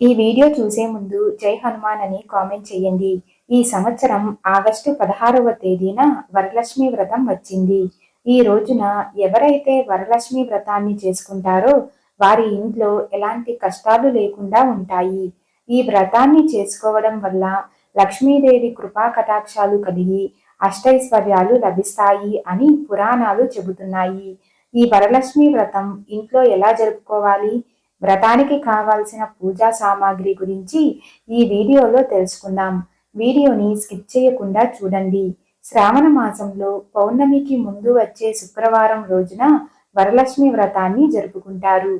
ఈ వీడియో చూసే ముందు జై హనుమాన్ అని కామెంట్ చేయండి. ఈ సంవత్సరం ఆగస్టు పదహారవ తేదీన వరలక్ష్మి వ్రతం వచ్చింది. ఈ రోజున ఎవరైతే వరలక్ష్మి వ్రతాన్ని చేసుకుంటారో వారి ఇంట్లో ఎలాంటి కష్టాలు లేకుండా ఉంటాయి. ఈ వ్రతాన్ని చేసుకోవడం వల్ల లక్ష్మీదేవి కృపా కటాక్షాలు కలిగి అష్టైశ్వర్యాలు లభిస్తాయి అని పురాణాలు చెబుతున్నాయి. ఈ వరలక్ష్మి వ్రతం ఇంట్లో ఎలా జరుపుకోవాలి? వ్రతానికి కావాల్సిన పూజా సామాగ్రి గురించి ఈ వీడియోలో తెలుసుకుందాం. వీడియోని స్కిప్ చేయకుండా చూడండి. శ్రావణ మాసంలో పౌర్ణమికి ముందు వచ్చే శుక్రవారం రోజున వరలక్ష్మి వ్రతాన్ని జరుపుకుంటారు.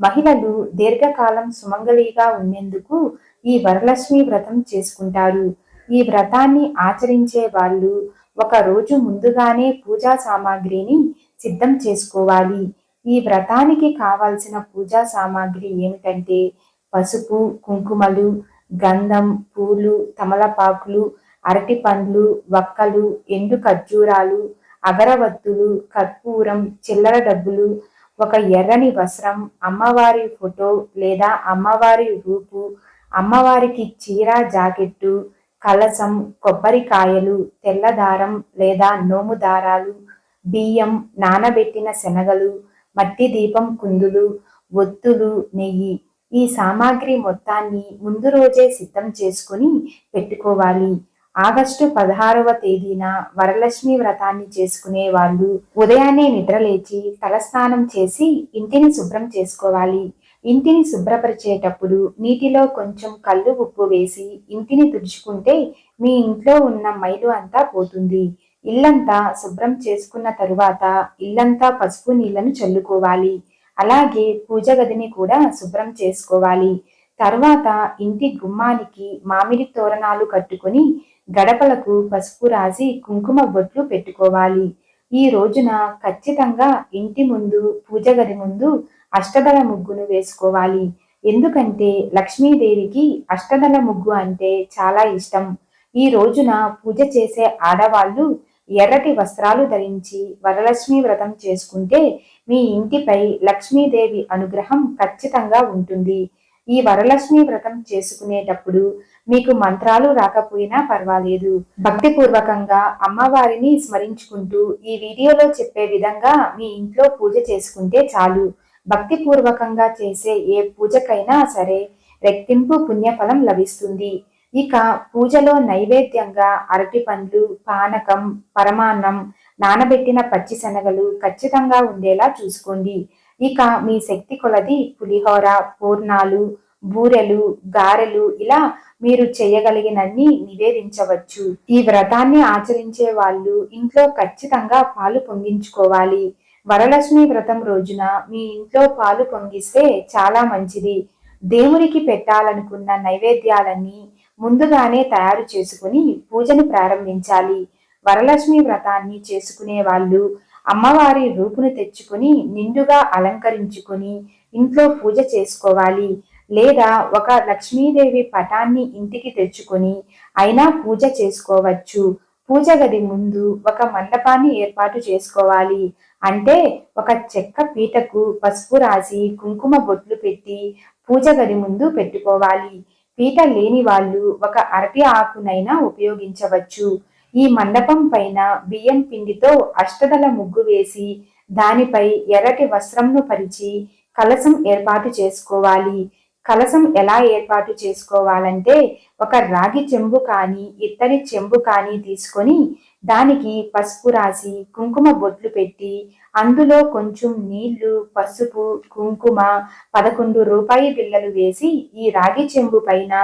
మహిళలు దీర్ఘకాలం సుమంగళిగా ఉండేందుకు ఈ వరలక్ష్మి వ్రతం చేసుకుంటారు. ఈ వ్రతాన్ని ఆచరించే వాళ్ళు ఒక రోజు ముందుగానే పూజా సామాగ్రిని సిద్ధం చేసుకోవాలి. ఈ వ్రతానికి కావాల్సిన పూజా సామాగ్రి ఏమిటంటే పసుపు కుంకుమలు గంధం పూలు తమలపాకులు అరటి పండ్లు వక్కలు ఎండు ఖర్జూరాలు అగరవత్తులు కర్పూరం చిల్లర డబ్బులు ఒక ఎర్రని వస్త్రం అమ్మవారి ఫోటో లేదా అమ్మవారి రూపు అమ్మవారికి చీర జాకెట్టు కలసం కొబ్బరికాయలు తెల్లదారం లేదా నోము దారాలు బియ్యం నానబెట్టిన శనగలు మట్టి దీపం కుందులు ఒత్తులు నెయ్యి ఈ సామాగ్రి మొత్తాన్ని ముందు రోజే సిద్ధం చేసుకుని పెట్టుకోవాలి. ఆగస్టు పదహారవ తేదీన వరలక్ష్మి వ్రతాన్ని చేసుకునే వాళ్ళు ఉదయాన్నే నిద్రలేచి తలస్నానం చేసి ఇంటిని శుభ్రం చేసుకోవాలి. ఇంటిని శుభ్రపరిచేటప్పుడు నీటిలో కొంచెం కళ్ళు ఉప్పు వేసి ఇంటిని తుడుచుకుంటే మీ ఇంట్లో ఉన్న మైలు అంతా పోతుంది. ఇల్లంతా శుభ్రం చేసుకున్న తరువాత ఇల్లంతా పసుపు నీళ్ళను చల్లుకోవాలి. అలాగే పూజ గదిని కూడా శుభ్రం చేసుకోవాలి. తర్వాత ఇంటి గుమ్మానికి మామిడి తోరణాలు కట్టుకుని గడపలకు పసుపు రాసి కుంకుమ బొట్లు పెట్టుకోవాలి. ఈ రోజున ఖచ్చితంగా ఇంటి ముందు పూజ గది ముందు అష్టదళ ముగ్గును వేసుకోవాలి. ఎందుకంటే లక్ష్మీదేవికి అష్టదళ ముగ్గు అంటే చాలా ఇష్టం. ఈ రోజున పూజ చేసే ఆడవాళ్ళు ఎర్రటి వస్త్రాలు ధరించి వరలక్ష్మి వ్రతం చేసుకుంటే మీ ఇంటిపై లక్ష్మీదేవి అనుగ్రహం ఖచ్చితంగా ఉంటుంది. ఈ వరలక్ష్మి వ్రతం చేసుకునేటప్పుడు మీకు మంత్రాలు రాకపోయినా పర్వాలేదు. భక్తిపూర్వకంగా అమ్మవారిని స్మరించుకుంటూ ఈ వీడియోలో చెప్పే విధంగా మీ ఇంట్లో పూజ చేసుకుంటే చాలు. భక్తిపూర్వకంగా చేసే ఏ పూజకైనా సరే రెట్టింపు పుణ్యఫలం లభిస్తుంది. ఇక పూజలో నైవేద్యంగా అరటి పండ్లు పానకం పరమాన్నం నానబెట్టిన పచ్చి శనగలు ఖచ్చితంగా ఉండేలా చూసుకోండి. ఇక మీ శక్తి కొలది పులిహోర పూర్ణాలు బూరెలు గారెలు ఇలా మీరు చేయగలిగినన్ని నివేదించవచ్చు. ఈ వ్రతాన్ని ఆచరించే వాళ్ళు ఇంట్లో ఖచ్చితంగా పాలు పొంగించుకోవాలి. వరలక్ష్మి వ్రతం రోజున మీ ఇంట్లో పాలు పొంగిస్తే చాలా మంచిది. దేవునికి పెట్టాలనుకున్న నైవేద్యాలన్నీ ముందుగానే తయారు చేసుకుని పూజను ప్రారంభించాలి. వరలక్ష్మి వ్రతాన్ని చేసుకునే వాళ్ళు అమ్మవారి రూపును తెచ్చుకుని నిండుగా అలంకరించుకుని ఇంట్లో పూజ చేసుకోవాలి. లేదా ఒక లక్ష్మీదేవి పటాన్ని ఇంటికి తెచ్చుకొని అయినా పూజ చేసుకోవచ్చు. పూజ గది ముందు ఒక మండపాన్ని ఏర్పాటు చేసుకోవాలి. అంటే ఒక చెక్క పీటకు పసుపు రాసి కుంకుమ బొట్లు పెట్టి పూజ గది ముందు పెట్టుకోవాలి. పీట లేని వాళ్ళు ఒక అరటి ఆకునైనా ఉపయోగించవచ్చు. ఈ మండపం పైన బియ్యం పిండితో అష్టదల ముగ్గు వేసి దానిపై ఎర్రటి వస్త్రంను పరిచి కలసం ఏర్పాటు చేసుకోవాలి. కలసం ఎలా ఏర్పాటు చేసుకోవాలంటే ఒక రాగి చెంబు కానీ ఇత్తడి చెంబు కానీ తీసుకొని దానికి పసుపు రాసి కుంకుమ బొట్లు పెట్టి అందులో కొంచెం నీళ్ళు పసుపు కుంకుమ పదకొండు రూపాయి బిళ్ళలు వేసి ఈ రాగి చెంబు పైన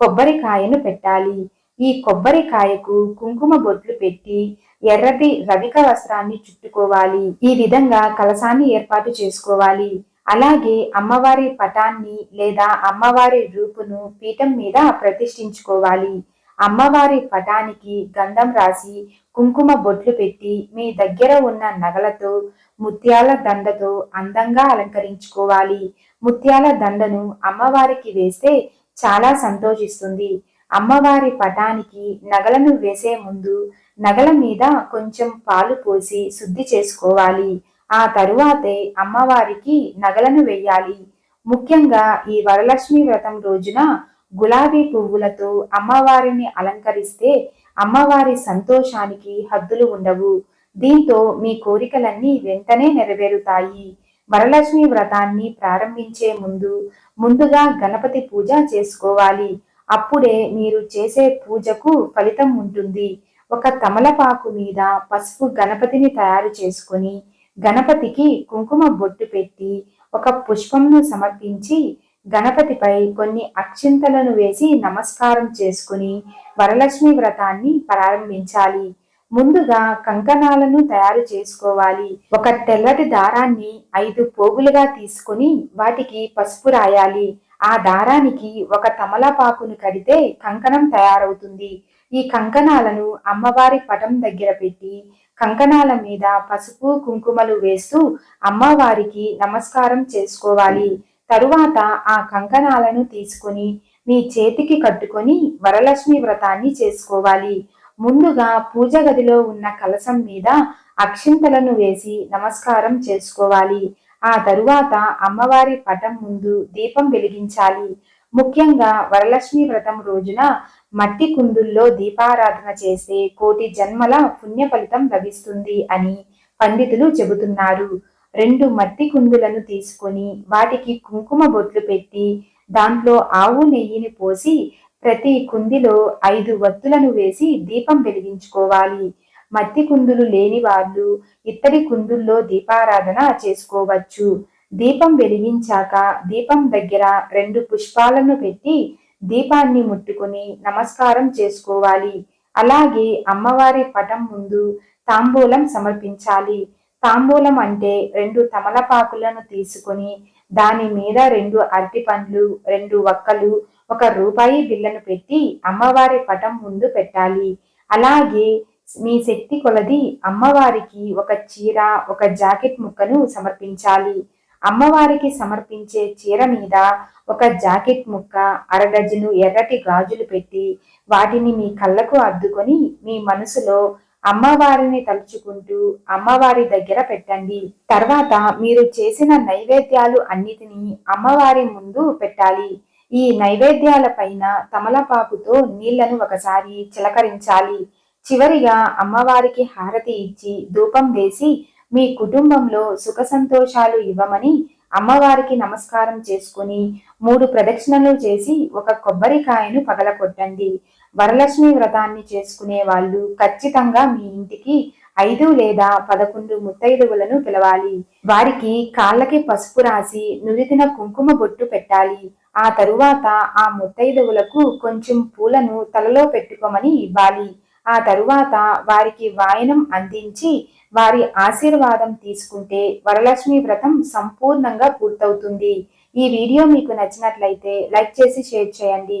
కొబ్బరికాయను పెట్టాలి. ఈ కొబ్బరికాయకు కుంకుమ బొట్లు పెట్టి ఎర్రటి రవిక వస్త్రాన్ని చుట్టుకోవాలి. ఈ విధంగా కలసాన్ని ఏర్పాటు చేసుకోవాలి. అలాగే అమ్మవారి పటాన్ని లేదా అమ్మవారి రూపును పీఠం మీద ప్రతిష్ఠించుకోవాలి. అమ్మవారి పటానికి గంధం రాసి కుంకుమ బొట్లు పెట్టి మీ దగ్గర ఉన్న నగలతో ముత్యాల దండతో అందంగా అలంకరించుకోవాలి. ముత్యాల దండను అమ్మవారికి వేస్తే చాలా సంతోషిస్తుంది. అమ్మవారి పటానికి నగలను వేసే ముందు నగల మీద కొంచెం పాలు పోసి శుద్ధి చేసుకోవాలి. ఆ తరువాతే అమ్మవారికి నగలను వెయ్యాలి ముఖ్యంగా ఈ వరలక్ష్మి వ్రతం రోజున గులాబీ పువ్వులతో అమ్మవారిని అలంకరిస్తే అమ్మవారి సంతోషానికి హద్దులు ఉండవు. దీంతో మీ కోరికలన్నీ వెంటనే నెరవేరుతాయి. వరలక్ష్మి వ్రతాన్ని ప్రారంభించే ముందు ముందుగా గణపతి పూజ చేసుకోవాలి. అప్పుడే మీరు చేసే పూజకు ఫలితం ఉంటుంది. ఒక తమలపాకు మీద పసుపు గణపతిని తయారు చేసుకొని గణపతికి కుంకుమ బొట్టు పెట్టి ఒక పుష్పంను సమర్పించి గణపతిపై కొన్ని అక్షింతలను వేసి నమస్కారం చేసుకుని వరలక్ష్మి వ్రతాన్ని ప్రారంభించాలి. ముందుగా కంకణాలను తయారు చేసుకోవాలి. ఒక తెల్లటి దారాన్ని ఐదు పోగులుగా తీసుకుని వాటికి పసుపు రాయాలి. ఆ దారానికి ఒక తమలపాకును కడితే కంకణం తయారవుతుంది. ఈ కంకణాలను అమ్మవారి పటం దగ్గర పెట్టి కంకణాల మీద పసుపు కుంకుమలు వేస్తూ అమ్మవారికి నమస్కారం చేసుకోవాలి. తరువాత ఆ కంకణాలను తీసుకుని మీ చేతికి కట్టుకొని వరలక్ష్మి వ్రతాన్ని చేసుకోవాలి. ముందుగా పూజ గదిలో ఉన్న కలసం మీద అక్షింతలను వేసి నమస్కారం చేసుకోవాలి. ఆ తరువాత అమ్మవారి పటం ముందు దీపం వెలిగించాలి. ముఖ్యంగా వరలక్ష్మి వ్రతం రోజున మట్టి కుందుల్లో దీపారాధన చేస్తే కోటి జన్మల పుణ్య ఫలితం లభిస్తుంది అని పండితులు చెబుతున్నారు. రెండు మట్టి కుందులను తీసుకొని వాటికి కుంకుమ బొట్లు పెట్టి దాంట్లో ఆవు నెయ్యిని పోసి ప్రతి కుందిలో ఐదు వత్తులను వేసి దీపం వెలిగించుకోవాలి. మట్టి కుందులు లేని వాళ్ళు ఇత్తడి కుందుల్లో దీపారాధన చేసుకోవచ్చు. దీపం వెలిగించాక దీపం దగ్గర రెండు పుష్పాలను పెట్టి దీపాన్ని ముట్టుకుని నమస్కారం చేసుకోవాలి. అలాగే అమ్మవారి పటం ముందు తాంబూలం సమర్పించాలి. తాంబూలం అంటే రెండు తమలపాకులను తీసుకుని దాని మీద రెండు అరటి పండ్లు రెండు వక్కలు ఒక రూపాయి బిల్లను పెట్టి అమ్మవారి పటం ముందు పెట్టాలి. అలాగే మీ శక్తి కొలది అమ్మవారికి ఒక చీర ఒక జాకెట్ ముక్కను సమర్పించాలి. అమ్మవారికి సమర్పించే చీర మీద ఒక జాకెట్ ముక్క అరడజను ఎర్రటి గాజులు పెట్టి వాటిని మీ కళ్ళకు అద్దుకొని మీ మనసులో అమ్మవారిని తలుచుకుంటూ అమ్మవారి దగ్గర పెట్టండి. తర్వాత మీరు చేసిన నైవేద్యాలు అన్నిటినీ అమ్మవారి ముందు పెట్టాలి. ఈ నైవేద్యాల పైన తమలపాకుతో నీళ్ళను ఒకసారి చిలకరించాలి. చివరిగా అమ్మవారికి హారతి ఇచ్చి ధూపం వేసి మీ కుటుంబంలో సుఖ సంతోషాలు ఇవ్వమని అమ్మవారికి నమస్కారం చేసుకుని మూడు ప్రదక్షిణలు చేసి ఒక కొబ్బరికాయను పగలకొట్టండి వరలక్ష్మి వ్రతాన్ని చేసుకునే వాళ్ళు ఖచ్చితంగా మీ ఇంటికి ఐదు లేదా పదకొండు ముత్తైదువులను పిలవాలి. వారికి కాళ్ళకి పసుపు రాసి నురితిన కుంకుమ బొట్టు పెట్టాలి. ఆ తరువాత ఆ ముత్తైదువులకు కొంచెం పూలను తలలో పెట్టుకోమని ఇవ్వాలి. ఆ తరువాత వారికి వాయనం అందించి వారి ఆశీర్వాదం తీసుకుంటే వరలక్ష్మి వ్రతం సంపూర్ణంగా పూర్తవుతుంది. ఈ వీడియో మీకు నచ్చినట్లయితే లైక్ చేసి షేర్ చేయండి.